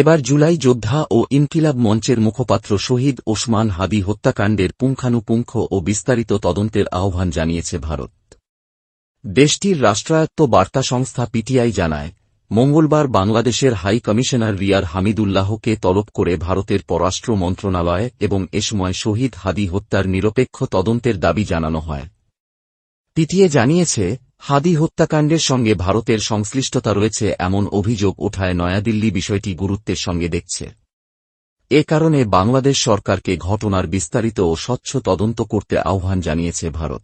এবার জুলাই যোদ্ধা ও ইনকিলাব মঞ্চের মুখপাত্র শহীদ ওসমান হাদি হত্যাকাণ্ডের পুঙ্খানুপুঙ্খ ও বিস্তারিত তদন্তের আহ্বান জানিয়েছে ভারত। দেশটির রাষ্ট্রায়ত্ত বার্তা সংস্থা পিটিআই জানায়, মঙ্গলবার বাংলাদেশের হাই কমিশনার রিয়ার হামিদুল্লাহকে তলব করে ভারতের পররাষ্ট্র মন্ত্রণালয় এবং এ সময় শহীদ হাদি হত্যার নিরপেক্ষ তদন্তের দাবি জানানো হয়। পিটিএ জানিয়েছে হাদি হত্যাকাণ্ডের সঙ্গে ভারতের সংশ্লিষ্টতা রয়েছে এমন অভিযোগ ওঠায় নয়াদিল্লি বিষয়টি গুরুত্বের সঙ্গে দেখছে। এ কারণে বাংলাদেশ সরকারকে ঘটনার বিস্তারিত ও স্বচ্ছ তদন্ত করতে আহ্বান জানিয়েছে ভারত।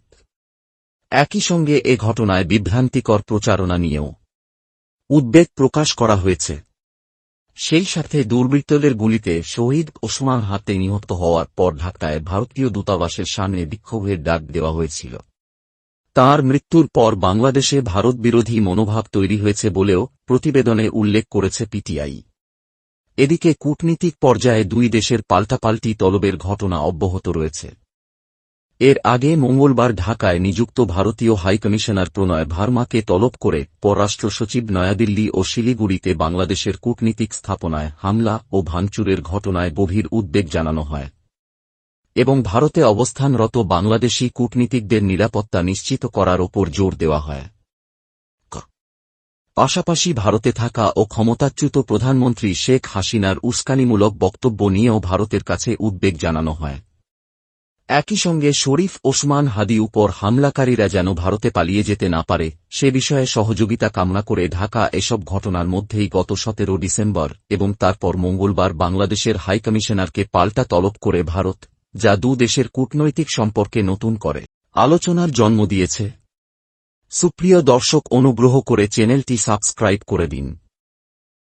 একই সঙ্গে এ ঘটনায় বিভ্রান্তিকর প্রচারণা নিয়েও উদ্বেগ প্রকাশ করা হয়েছে। সেই সাথে দুর্বৃত্তদের গুলিতে শহীদ ওসমান হাতে নিহত হওয়ার পর ঢাকায় ভারতীয় দূতাবাসের সামনে বিক্ষোভের ডাক দেওয়া হয়েছিল। তার মৃত্যুর পর বাংলাদেশে ভারত বিরোধী মনোভাব তৈরি হয়েছে বলেও প্রতিবেদনে উল্লেখ করেছে পিটিআই। এদিকে কূটনীতিক পর্যায়ে দুই দেশের পাল্টাপাল্টি তলবের ঘটনা অব্যাহত রয়েছে। এর আগে মঙ্গলবার ঢাকায় নিযুক্ত ভারতীয় হাইকমিশনার প্রণয় ভার্মাকে তলব করে পররাষ্ট্র সচিব নয়াদিল্লি ও শিলিগুড়িতে বাংলাদেশের কূটনীতিক স্থাপনায় হামলা ও ভাঙচুরের ঘটনায় গভীর উদ্বেগ জানানো হয়। এবং ভারতে অবস্থানরত বাংলাদেশি কূটনীতিকদের নিরাপত্তা নিশ্চিত করার ওপর জোর দেওয়া হয়। পাশাপাশি ভারতে থাকা ও ক্ষমতাচ্যুত প্রধানমন্ত্রী শেখ হাসিনার উস্কানিমূলক বক্তব্য নিয়েও ভারতের কাছে উদ্বেগ জানানো হয়। একই সঙ্গে শরীফ ওসমান হাদি উপর হামলাকারীরা যেন ভারতে পালিয়ে যেতে না পারে, সে বিষয়ে সহযোগিতা কামনা করে ঢাকা এসব ঘটনার মধ্যেই গত সতেরো ডিসেম্বর এবং তারপর মঙ্গলবার বাংলাদেশের হাইকমিশনারকে পাল্টা তলব করে ভারত যা দু দেশের কূটনৈতিক সম্পর্কে নতুন করে আলোচনার জন্ম দিয়েছে। সুপ্রিয় দর্শক, অনুগ্রহ করে চ্যানেলটি সাবস্ক্রাইব করে দিন।